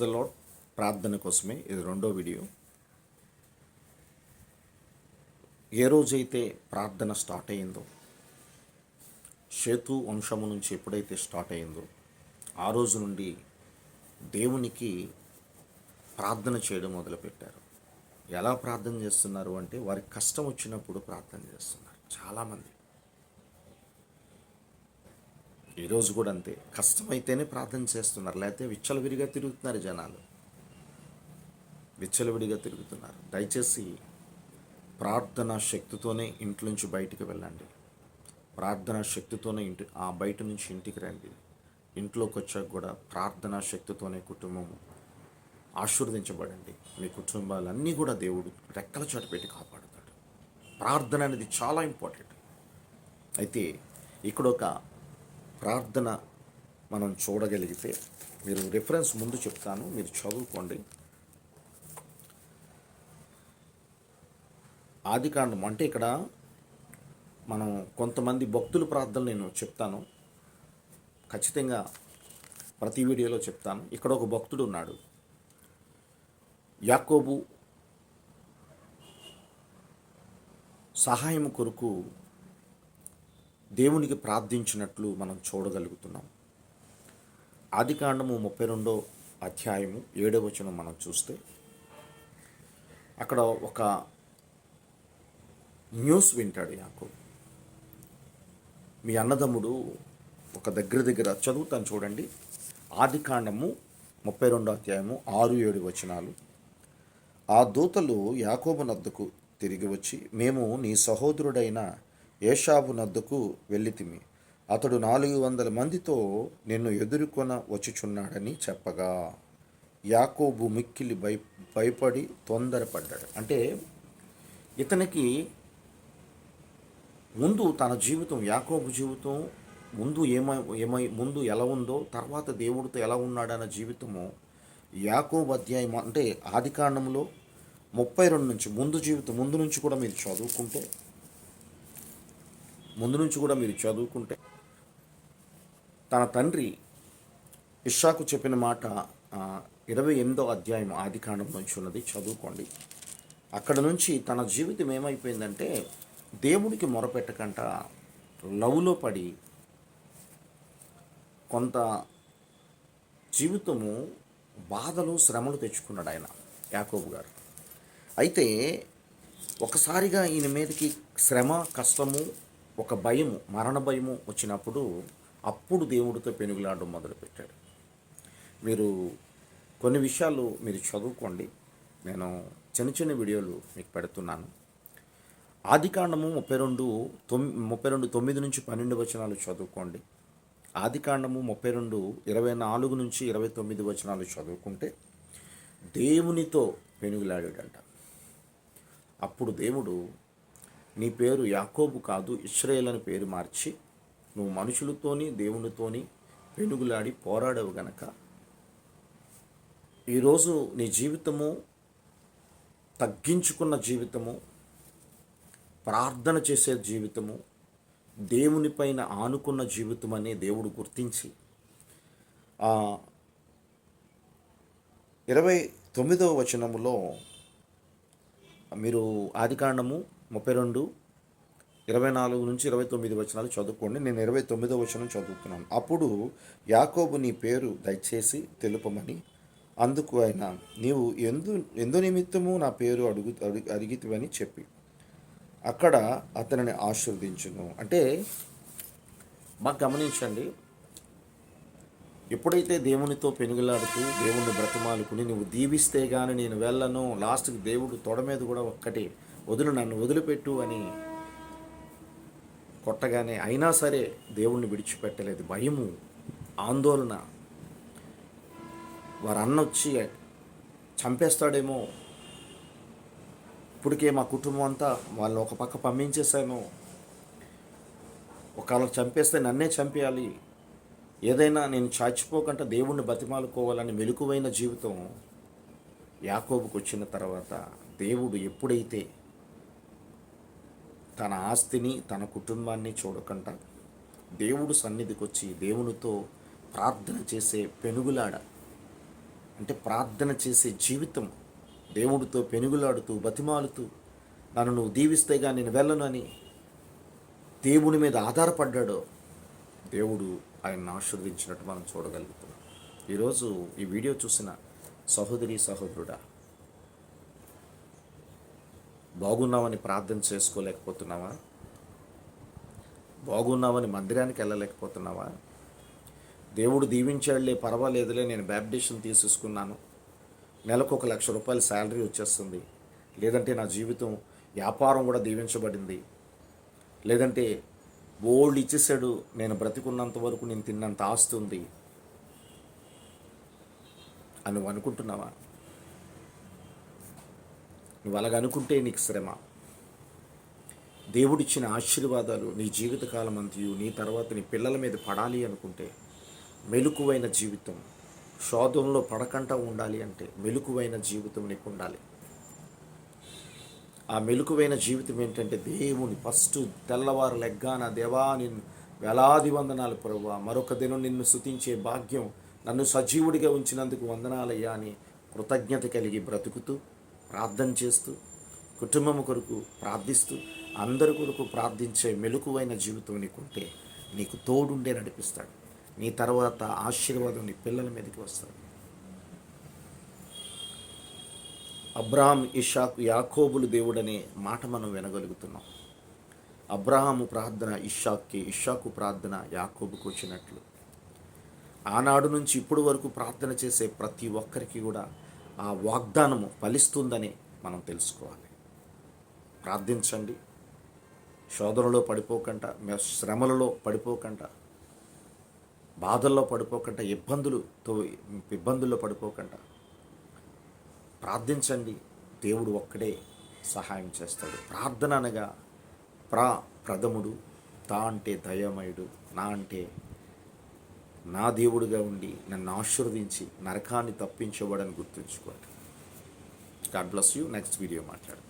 The lord ప్రార్థన కోసమే ఇది రెండో వీడియో. ఏ రోజైతే ప్రార్థన స్టార్ట్ అయిందో షేతు వంశము నుంచి ఎప్పుడైతే స్టార్ట్ అయిందో ఆ రోజు నుండి దేవునికి ప్రార్థన చేయడం మొదలుపెట్టారు. ఎలా ప్రార్థన చేస్తున్నారు అంటే వారికి కష్టం వచ్చినప్పుడు ప్రార్థన చేస్తున్నారు. చాలామంది. ఈరోజు కూడా అంతే. కష్టమైతేనే ప్రార్థన చేస్తున్నారు. లేకపోతే విచ్చలవిడిగా తిరుగుతున్నారు జనాలు. విచ్చలవిడిగా తిరుగుతున్నారు. దయచేసి ప్రార్థన శక్తితోనే ఇంటి నుంచి బయటికి వెళ్ళండి. ప్రార్థన శక్తితోనే ఇంటి ఆ బయట నుంచి ఇంటికి రండి. ఇంట్లోకి వచ్చాక కూడా ప్రార్థన శక్తితోనే కుటుంబం ఆశీర్వదించబడండి. మీ కుటుంబాలన్నీ కూడా దేవుడు రెక్కల చాటు పెట్టి కాపాడుతాడు. ప్రార్థన అనేది చాలా ఇంపార్టెంట్. అయితే ఇక్కడ ఒక ప్రార్థన మనం చూడగలిగితే మీరు రిఫరెన్స్ ముందు చెప్తాను మీరు చదువుకోండి. ఆదికాండం అంటే ఇక్కడ మనం కొంతమంది భక్తుల ప్రార్థనలు నేను చెప్తాను. ఖచ్చితంగా ప్రతి వీడియోలో చెప్తాను. ఇక్కడ ఒక భక్తుడు ఉన్నాడు. యాకోబు సహాయం కొరకు దేవునికి ప్రార్థించినట్లు మనం చూడగలుగుతున్నాం. ఆదికాండము ముప్పై రెండో అధ్యాయము ఏడవ వచనం మనం చూస్తే అక్కడ ఒక న్యూస్ వింటాడు నాకు మీ అన్నదమ్ముడు ఒక దగ్గర దగ్గర చదువుతాను చూడండి. ఆదికాండము ముప్పై రెండో అధ్యాయము ఆరు ఏడు వచనాలు. ఆ దూతలు యాకోబు నద్దకు తిరిగి వచ్చి మేము నీ సహోదరుడైన ఏషాబు నద్దకు వెళ్ళితిమి. అతడు నాలుగు వందల మందితో నిన్ను ఎదుర్కొన వచ్చుచున్నాడని చెప్పగా. యాకోబు మిక్కిలి భయ భయపడి తొందరపడ్డాడు. అంటే ఇతనికి ముందు తన జీవితం యాకోబు జీవితం ముందు ఏమై ఏమై ముందు ఎలా ఉందో తర్వాత దేవుడితో ఎలా ఉన్నాడన్న జీవితము యాకోబు అధ్యాయం అంటే ఆది కాండంలో ముప్పై రెండు నుంచి ముందు జీవితం ముందు నుంచి కూడా మీరు చదువుకుంటే ముందు నుంచి కూడా మీరు చదువుకుంటే తన తండ్రి ఇషాకు చెప్పిన మాట ఇరవై ఎనిమిదో అధ్యాయం ఆదికాండం నుంచి ఉన్నది. చదువుకోండి. అక్కడ నుంచి తన జీవితం ఏమైపోయిందంటే దేవుడికి మొరపెట్టకంట లవ్లో పడి కొంత జీవితము బాధలు శ్రమలు తెచ్చుకున్నాడు ఆయన యాకోబు గారు. అయితే ఒకసారిగా ఈయన మీదకి శ్రమ కష్టము ఒక భయము మరణ భయము వచ్చినప్పుడు అప్పుడు దేవుడితో పెనుగులాడడం మొదలుపెట్టాడు. మీరు కొన్ని విషయాలు మీరు చదువుకోండి. నేను చిన్న చిన్న వీడియోలు మీకు పెడుతున్నాను. ఆదికాండము ముప్పై రెండు తొమ్మి ముప్పై రెండు తొమ్మిది నుంచి పన్నెండు వచనాలు చదువుకోండి. ఆదికాండము ముప్పై రెండు ఇరవై నాలుగు నుంచి ఇరవై తొమ్మిది వచనాలు చదువుకుంటే దేవునితో పెనుగులాడాడంట. అప్పుడు దేవుడు నీ పేరు యాకోబు కాదు ఇస్రాయేల్ అని పేరు మార్చి నువ్వు మనుషులతోని దేవునితోని పెనుగులాడి పోరాడవు గనక. ఈరోజు నీ జీవితము తగ్గించుకున్న జీవితము ప్రార్థన చేసే జీవితము దేవునిపైన ఆనుకున్న జీవితం అనే దేవుడు గుర్తించి ఇరవై తొమ్మిదవ వచనములో మీరు ఆదికాండము ముప్పై రెండు ఇరవై నాలుగు నుంచి ఇరవై తొమ్మిది వచనాలు చదువుకోండి. నేను ఇరవై తొమ్మిదో వచనం చదువుతున్నాను. అప్పుడు యాకోబు నీ పేరు దయచేసి తెలుపమని అందుకు ఆయన నీవు ఎందు ఎందు నిమిత్తము నా పేరు అడుగు అడుగు అడిగితివని చెప్పి అక్కడ అతనిని ఆశీర్వదించును. అంటే బాగా గమనించండి. ఎప్పుడైతే దేవునితో పెనుగులాడుతూ దేవుణ్ణి బ్రతమాలుకుని నువ్వు దీవిస్తే కానీ నేను వెళ్ళను లాస్ట్కి దేవుడు తొడ మీద కూడా ఒక్కటే వదులు నన్ను వదిలిపెట్టు అని కొట్టగానే అయినా సరే దేవుణ్ణి విడిచిపెట్టలేదు. భయము ఆందోళన. వారు అన్న వచ్చి చంపేస్తాడేమో. ఇప్పటికే మా కుటుంబం అంతా వాళ్ళని ఒక పక్క పంపించేశాను. ఒకవేళ చంపేస్తే నన్నే చంపేయాలి. ఏదైనా నేను చచ్చిపోకుండా దేవుణ్ణి బతిమాలుకోవాలని మెలకువైన జీవితం యాకోబుకు వచ్చిన తర్వాత దేవుడు ఎప్పుడైతే తన ఆస్తిని తన కుటుంబాన్ని చూడకుండా దేవుడు సన్నిధికి వచ్చి దేవునితో ప్రార్థన చేసే పెనుగులాడ. అంటే ప్రార్థన చేసే జీవితం. దేవుడితో పెనుగులాడుతూ బతిమాలుతూ నన్ను నువ్వు దీవిస్తేగా నేను వెళ్ళను అని దేవుని మీద ఆధారపడ్డాడో దేవుడు ఆయన్ని ఆశీర్వదించినట్టు మనం చూడగలుగుతున్నాం. ఈరోజు ఈ వీడియో చూసిన సహోదరి సహోదరుడా బాగున్నామని ప్రార్థన చేసుకోలేకపోతున్నావా? బాగున్నామని మందిరానికి వెళ్ళలేకపోతున్నావా? దేవుడు దీవించాడులే పర్వాలేదులే నేను బ్యాప్టిషన్ తీసేసుకున్నాను. నెలకు ఒక లక్ష రూపాయల శాలరీ వచ్చేస్తుంది. లేదంటే నా జీవితం వ్యాపారం కూడా దీవించబడింది. లేదంటే బోల్డ్ ఇచ్చేసాడు నేను బ్రతికున్నంత వరకు నేను తిన్నంత ఆస్తుంది అని నువ్వు అనుకుంటున్నావా? నువ్వు అలాగ అనుకుంటే నీకు శ్రమ. దేవుడిచ్చిన ఆశీర్వాదాలు నీ జీవితకాలం అంతయు నీ తర్వాత నీ పిల్లల మీద పడాలి అనుకుంటే మెలుకువైన జీవితం శోధంలో పడకుండా ఉండాలి అంటే మెలుకువైన జీవితం నీకు ఉండాలి. ఆ మెలుకువైన జీవితం ఏంటంటే దేవుని ఫస్ట్ తెల్లవారు లెగ్గాన దేవా నిన్ను వేలాది వందనాలు ప్రభు మరొక దినం నిన్ను స్తుతించే భాగ్యం నన్ను సజీవుడిగా ఉంచినందుకు వందనాలయ్యా అని కృతజ్ఞత కలిగి బ్రతుకుతూ ప్రార్థన చేస్తూ కుటుంబం కొరకు ప్రార్థిస్తూ అందరి కొరకు ప్రార్థించే మెలకువైన జీవితం నీకుంటే నీకు తోడుండే నడిపిస్తాడు. నీ తర్వాత ఆశీర్వాదం నీ పిల్లల మీదకి వస్తాడు. అబ్రహాం ఇషాకు యాకోబులు దేవుడనే మాట మనం వినగలుగుతున్నాం. అబ్రహాము ప్రార్థన ఇషాక్కి ఇషాకు ప్రార్థన యాకోబుకు వచ్చినట్లు. ఆనాడు నుంచి ఇప్పుడు వరకు ప్రార్థన చేసే ప్రతి ఒక్కరికి కూడా ఆ వాగ్దానము ఫలిస్తుందని మనం తెలుసుకోవాలి. ప్రార్థించండి. శోధనలో పడిపోకుండా మే- శ్రమలలో పడిపోకుండా బాధల్లో పడిపోకుండా ఇబ్బందులతో ఇబ్బందుల్లో పడిపోకుండా ప్రార్థించండి. దేవుడు ఒక్కడే సహాయం చేస్తాడు. ప్రార్థన అనగా ప్రా ప్రథముడు తా అంటే దయమయుడు నా అంటే నా దేవుడుగా ఉండి నన్ను ఆశీర్వదించి నరకాన్ని తప్పించేవాడని గుర్తుంచుకోండి. God bless you next video మాట్లాడు